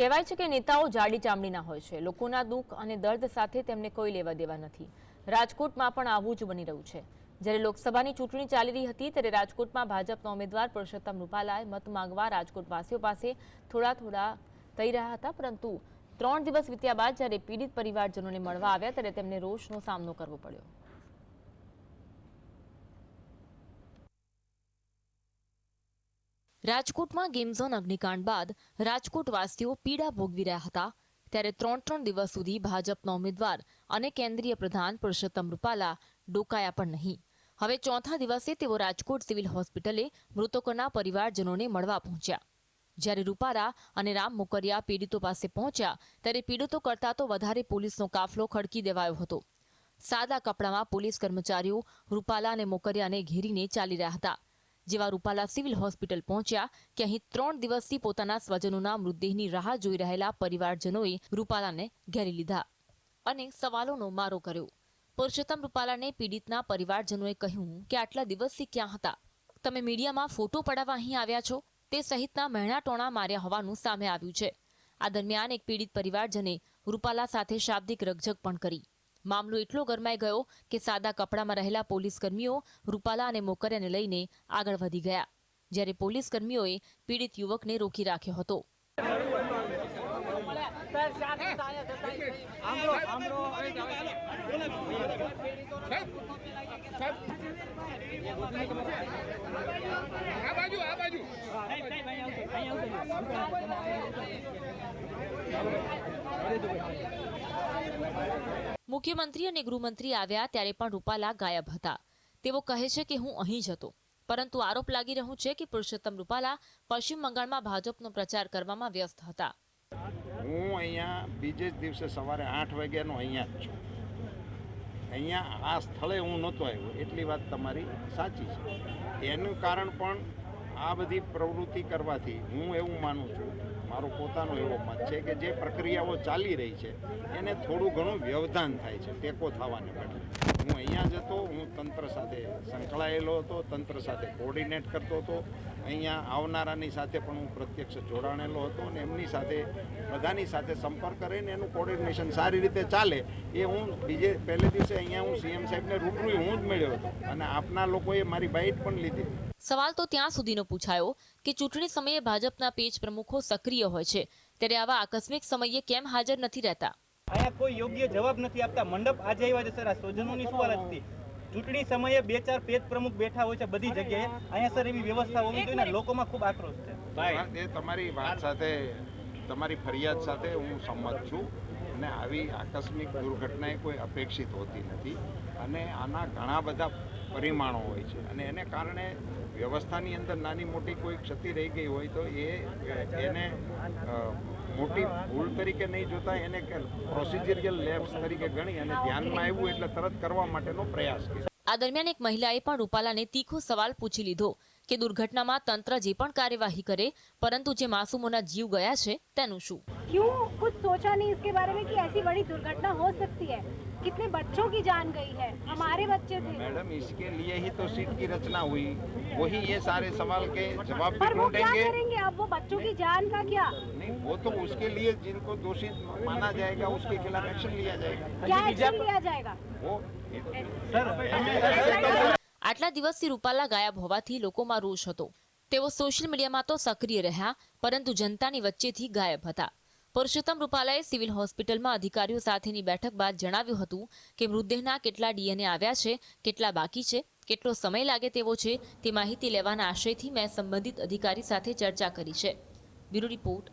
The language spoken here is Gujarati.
કહેવાય છે કે નેતાઓ જાડી ચામડીના હોય છે. લોકોના દુઃખ અને દર્દ સાથે તેમને કોઈ લેવા દેવા નથી. રાજકોટમાં પણ આવું જ બની રહ્યું છે. જ્યારે લોકસભાની ચૂંટણી ચાલી રહી હતી, ત્યારે રાજકોટમાં ભાજપના ઉમેદવાર પુરુષોત્તમ રૂપાલાએ મત માંગવા રાજકોટવાસીઓ પાસે થોડા થોડા થઈ રહ્યા હતા. પરંતુ ત્રણ દિવસ વીત્યા બાદ જ્યારે પીડિત પરિવારજનોને મળવા આવ્યા, ત્યારે તેમને રોષનો સામનો કરવો પડ્યો. રાજકોટમાં ગેમ ઝોન અગ્નિકાંડ બાદ રાજકોટવાસીઓ પીડા ભોગવી રહ્યા હતા. ત્યારે ત્રણ ત્રણ દિવસ સુધી ભાજપના ઉમેદવાર અને કેન્દ્રીય પ્રધાન પુરુષોત્તમ રૂપાલા ડોકાયા પણ નહીં. હવે ચોથા દિવસે તેઓ રાજકોટ સિવિલ હોસ્પિટલે મૃતકોના પરિવારજનોને મળવા પહોંચ્યા. જ્યારે રૂપાલા અને રામ મોકરિયા પીડિતો પાસે પહોંચ્યા, ત્યારે પીડિતો કરતા તો વધારે પોલીસનો કાફલો ખડકી દેવાયો હતો. સાદા કપડામાં પોલીસ કર્મચારીઓ રૂપાલા અને મોકરિયાને ઘેરીને ચાલી રહ્યા હતા. જેવા રૂપાલા સિવિલ હોસ્પિટલ પહોંચ્યા કે અહીં ત્રણ દિવસથી પોતાના સ્વજનોના મૃતદેહની રાહ જોઈ રહેલા પરિવારજનોએ રૂપાલાને ઘેરી લીધા અને સવાલોનો મારો કર્યો. પુરુષોત્તમ રૂપાલાને પીડિતના પરિવારજનોએ કહ્યું કે આટલા દિવસથી ક્યાં હતા? તમે મીડિયામાં ફોટો પડાવવા અહીં આવ્યા છો? તે સહિતના મહેણા ટોણા માર્યા હોવાનું સામે આવ્યું છે. આ દરમિયાન એક પીડિત પરિવારજને રૂપાલા સાથે શાબ્દિક રકઝક પણ કરી. મામલો એટલો ગરમાઈ ગયો કે સાદા કપડામાં રહેલા પોલીસ કર્મીઓ રૂપાલા અને મોકરિયાને લઈને આગળ વધી ગયા, જ્યારે પોલીસ કર્મીઓએ પીડિત યુવકને રોકી રાખ્યો હતો. આ બાજુ આ બાજુ. મુખ્યમંત્રી અને ગૃહમંત્રી આવ્યા ત્યારે પણ રૂપાલા ગાયબ હતા. તેઓ કહે છે કે હું અહીં જ હતો. પરંતુ આરોપ લાગી રહ્યો છે કે પુરુષોત્તમ રૂપાલા પશ્ચિમ બંગાળમાં ભાજપનો પ્રચાર કરવામાં વ્યસ્ત હતા. હું અહીંયા બીજે જ દિવસે સવારે આઠ વાગ્યાનો અહીંયા જ છું. અહીંયા આ સ્થળે હું નહોતો આવ્યો. એટલી વાત તમારી સાચી છે. એનું કારણ પણ આ બધી પ્રવૃત્તિ કરવાથી હું એવું માનું છું, મારો પોતાનો એવો મત છે કે જે પ્રક્રિયાઓ ચાલી રહી છે, એને થોડું ઘણું વ્યવધાન થાય છે, ટેકો થવાને બદલે. હું અહીંયા જ હતો, હું તંત્ર સાથે સંકળાયેલો હતો, તંત્ર સાથે કોર્ડિનેટ કરતો હતો. અહીંયા આવનારાની સાથે પણ હું પ્રત્યક્ષ જોડાણેલો હતો અને એમની સાથે, બધાની સાથે સંપર્ક કરીને એનું કોર્ડિનેશન સારી રીતે ચાલે એ હું બીજે, પહેલે દિવસે અહીંયા હું સીએમ સાહેબને રૂબરૂ હું જ મળ્યો હતો અને આપના લોકોએ મારી બાઇટ પણ લીધી. સવાલ તો ત્યાં સુધીનો પૂછાયો કે ચૂંટણી સમયે ભાજપના પેજ પ્રમુખો સક્રિય હોય છે, ત્યારે આવા આકસ્મિક સમયે કેમ હાજર નથી રહેતા? અહીંયા કોઈ યોગ્ય જવાબ નથી આપતા. મંડપ આજે આવ્યા છે સર. આ સ્વજનોની શું હાલત હતી? ચૂંટણી સમયે બે ચાર પેજ પ્રમુખ બેઠા હોય છે બધી જગ્યાએ. અહીંયા સર એવી વ્યવસ્થા હોવી જોઈએ ને લોકોમાં ખૂબ આક્રોશ છે. એ તમારી વાત સાથે તમારી ફરિયાદ સાથે હું સંમત છું. અને આવી આકસ્મિક દુર્ઘટના કોઈ અપેક્ષિત હોતી નથી. અને આના ઘણા બધા પરિમાણો હોય છે. અને એને કારણે વ્યવસ્થાની અંદર નાની મોટી કોઈ ક્ષતિ રહી ગઈ હોય તો એ, એને મોટી ભૂલ તરીકે નહીં જોતા, એને પ્રોસિજરિયલ લેબ્સ તરીકે ગણી અને ધ્યાનમાં આવ્યું એટલે તરત કરવા માટેનો પ્રયાસ આ દરમિયાન એક મહિલાએ પણ રૂપાલાને તીખો સવાલ પૂછી લીધો. કે દુર્ઘટનામાં તંત્ર જે પણ કાર્યવાહી કરે પરંતુ જે માસૂમોના જીવ ગયા છે તેનું શું क्यों कुछ सोचा नहीं इसके बारे में कि ऐसी बड़ी दुर्घटना हो सकती है कितने बच्चों की जान गई है हमारे बच्चे थे मैडम इसके लिए ही तो सीट की रचना हुई वही ये सारे सवाल के जवाब भी पर वो क्या ढूंढेंगे करेंगे अब वो बच्चों की जान का क्या नहीं वो तो उसके लिए जिनको दोषित माना जाएगा उसके खिलाफ एक्शन लिया जाएगा क्या एक्शन लिया जाएगा वो આટલા દિવસથી રૂપાલા ગાયબ હોવાથી લોકોમાં રોષ હતો. તેઓ સોશિયલ મીડિયામાં તો સક્રિય રહ્યા, પરંતુ જનતાની વચ્ચેથી ગાયબ હતા. પુરુષોત્તમ રૂપાલાએ સિવિલ હોસ્પિટલમાં અધિકારીઓ સાથેની બેઠક બાદ જણાવ્યું હતું કે મૃતદેહના કેટલા ડીએનએ આવ્યા છે, કેટલા બાકી છે, કેટલો સમય લાગે તેવો છે, તે માહિતી લેવાના આશયથી મેં સંબંધિત અધિકારી સાથે ચર્ચા કરી છે. Bureau report